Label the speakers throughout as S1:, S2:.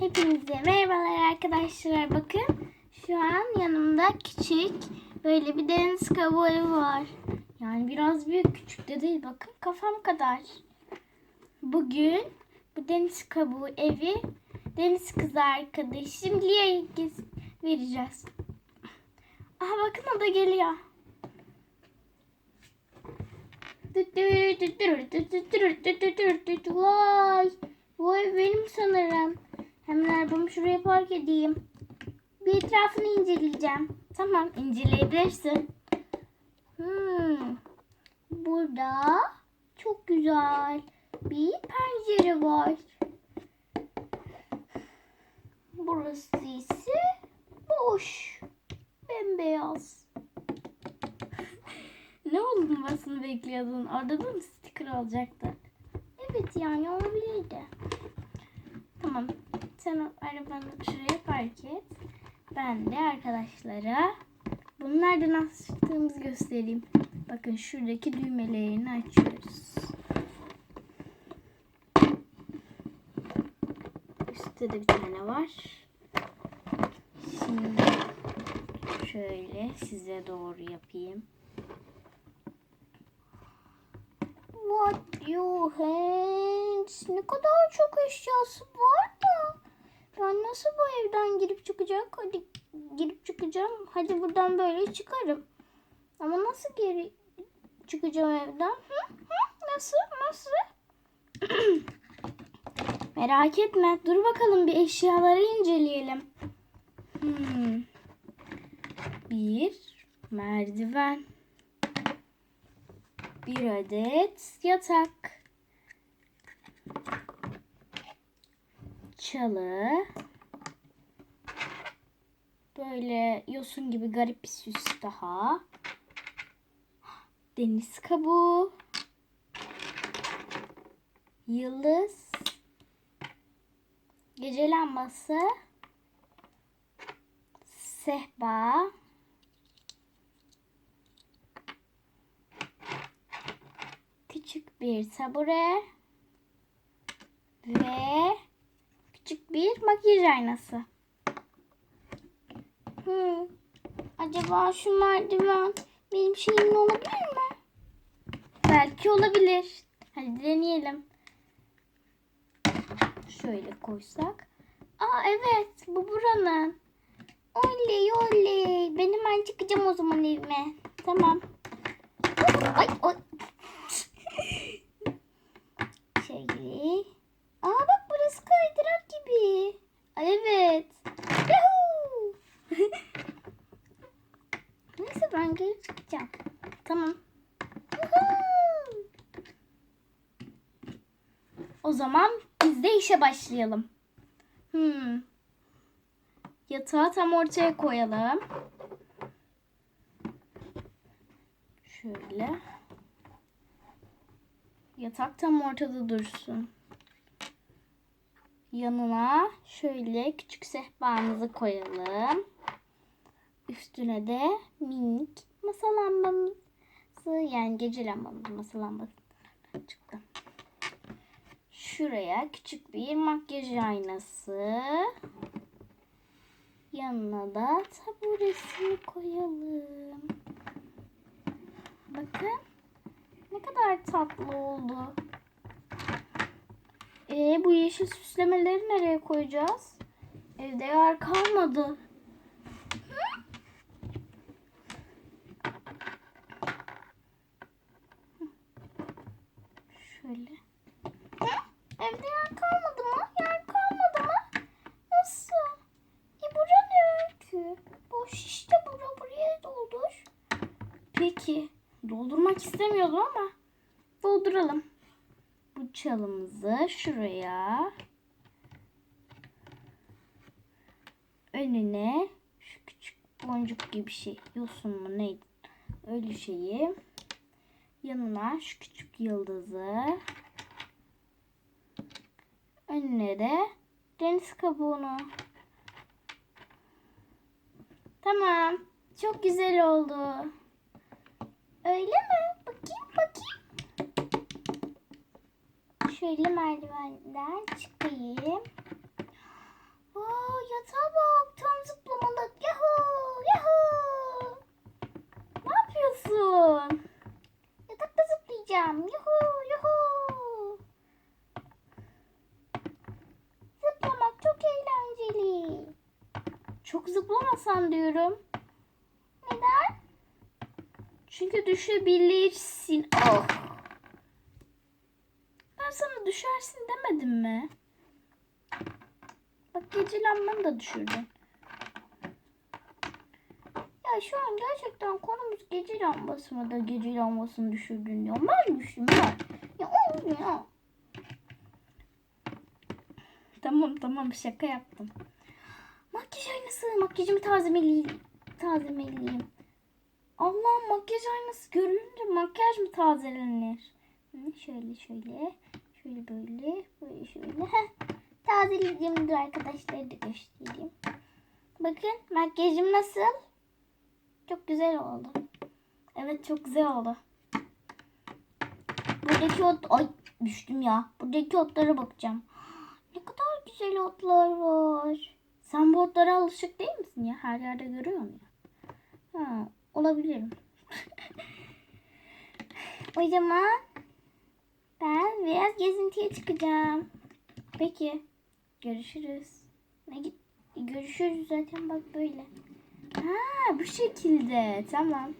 S1: Hepinize merhabalar arkadaşlar. Bakın şu an yanımda küçük böyle bir deniz kabuğu var. Yani biraz büyük küçük de değil. Bakın kafam kadar. Bugün bu deniz kabuğu evi deniz kızı arkadaşım Lia'ya vereceğiz. Aha bakın o da geliyor. Vay. Arabamı şuraya park edeyim. Bir etrafını inceleyeceğim. Tamam inceleyebilirsin. Hmm. Burada çok güzel bir pencere var. Burası ise boş. Bembeyaz. ne olmasını bekliyordun? Orada da mı sticker olacaktı? Evet yani olabilirdi. Tamam. Sen arabanı şuraya park et. Ben de arkadaşlara bunu nereden açtığımızı göstereyim. Bakın şuradaki düğmelerini açıyoruz. Üstte de bir tane var. Şimdi şöyle size doğru yapayım. What you hands? Ne kadar çok eşyası var da. Ben nasıl bu evden girip çıkacak? Hadi girip çıkacağım. Hadi buradan böyle çıkarım. Ama nasıl geri çıkacağım evden? Hı? Hı? Nasıl? Nasıl? Merak etme. Dur bakalım bir eşyaları inceleyelim. Hmm. Bir merdiven. Bir adet yatak. Çalı. Böyle yosun gibi garip bir süs daha. Deniz kabuğu. Yıldız. Gece lambası. Sehpa. Küçük bir tabure. Ve bir makyaj aynası. Hmm. Acaba şu merdiven benim şeyim olabilir mi? Belki olabilir. Hadi deneyelim. Şöyle koysak. Aa evet bu buranın. Oley oley. Ben çıkacağım o zaman evime. Tamam. Ay ay. Şöyle. Aa bak burası kaydırak gibi. Ay evet. Yahoo! Çıkacağım. Tamam. O zaman biz de işe başlayalım. Hmm. Yatağı tam ortaya koyalım. Şöyle. Yatak tam ortada dursun. Yanına şöyle küçük sehpamızı koyalım. Üstüne de minik masa lambamızı yani gece lambamız masa lambası çıktı. Şuraya küçük bir makyaj aynası. Yanına da taburesini koyalım. Bakın ne kadar tatlı oldu. Ee, bu yeşil süslemeleri nereye koyacağız? Evde yer kalmadı. Hı? Şöyle. Hı? Evde yer kalmadı mı? Yer kalmadı mı? Nasıl? E bura ne öykü? Boş işte bura buraya doldur. Peki. Doldurmak istemiyordum ama dolduralım. Bu çalımızı şuraya önüne şu küçük boncuk gibi şey yosun mu neydi öyle şeyi yanına şu küçük yıldızı önüne de deniz kabuğunu. Tamam. Çok güzel oldu. Öyle mi? Bakayım bakayım. Şöyle merdivenden çıkayım. Oo, yatağa bak. Tam zıplamalık. Yahoo! Yahoo! Ne yapıyorsun? yapacağım. Yuhu yuhu. Zıplamak çok eğlenceli. Çok zıplamasan diyorum. Neden? Çünkü düşebilirsin. Oh. Ben sana düşersin demedim mi? Bak gece gecelenmem de düşürdün. Ya şu an gerçekten konumuz gece lambası mı da gece lambasını düşürdün diyor. Ben düştüm ya. Ya. Tamam tamam şaka yaptım. Makyaj aynası. Makyajımı tazemeleyeyim. Tazemeleyeyim. Allah'ım makyaj aynası görünce makyaj mı tazelenir? Şöyle şöyle. Şöyle böyle. Böyle şöyle. Heh. Arkadaşları da göstereyim. Bakın makyajım nasıl? Çok güzel oldu. Evet çok güzel oldu. Buradaki ot... Ay düştüm ya. Buradaki otlara bakacağım. Ne kadar güzel otlar var. Sen bu otlara alışık değil misin ya? Her yerde görüyorum ya. Ha, olabilirim. o zaman ben biraz gezintiye çıkacağım. Peki. Görüşürüz. Ne git? Görüşürüz zaten bak böyle. Ha bu şekilde. Tamam.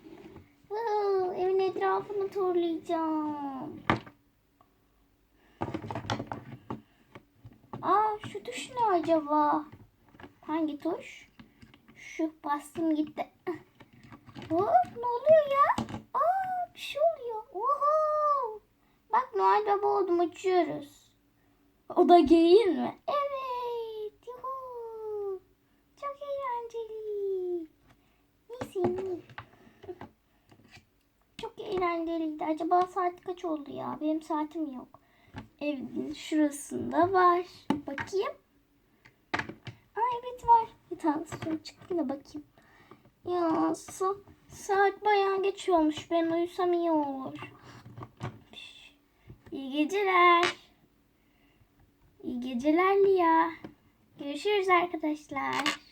S1: Huu, evin etrafını turlayacağım. Aa şu tuş ne acaba? Hangi tuş? Şu bastım gitti. Hop ne oluyor ya? Aa bir şey oluyor. Oho. Bak Noel Baba oldum uçuyoruz. O da geyin mi? Evet. Yuhu. Çok eğlenceli. Neyse. Eğlenceliydi. Acaba saat kaç oldu ya? Benim saatim yok. Evin şurasında var. Bakayım. Aa evet var. Bir tane sonra çıkayım da bakayım. Ya su, saat bayağı geç olmuş. Ben uyusam iyi olur. İyi geceler. İyi geceler Lia. Görüşürüz arkadaşlar.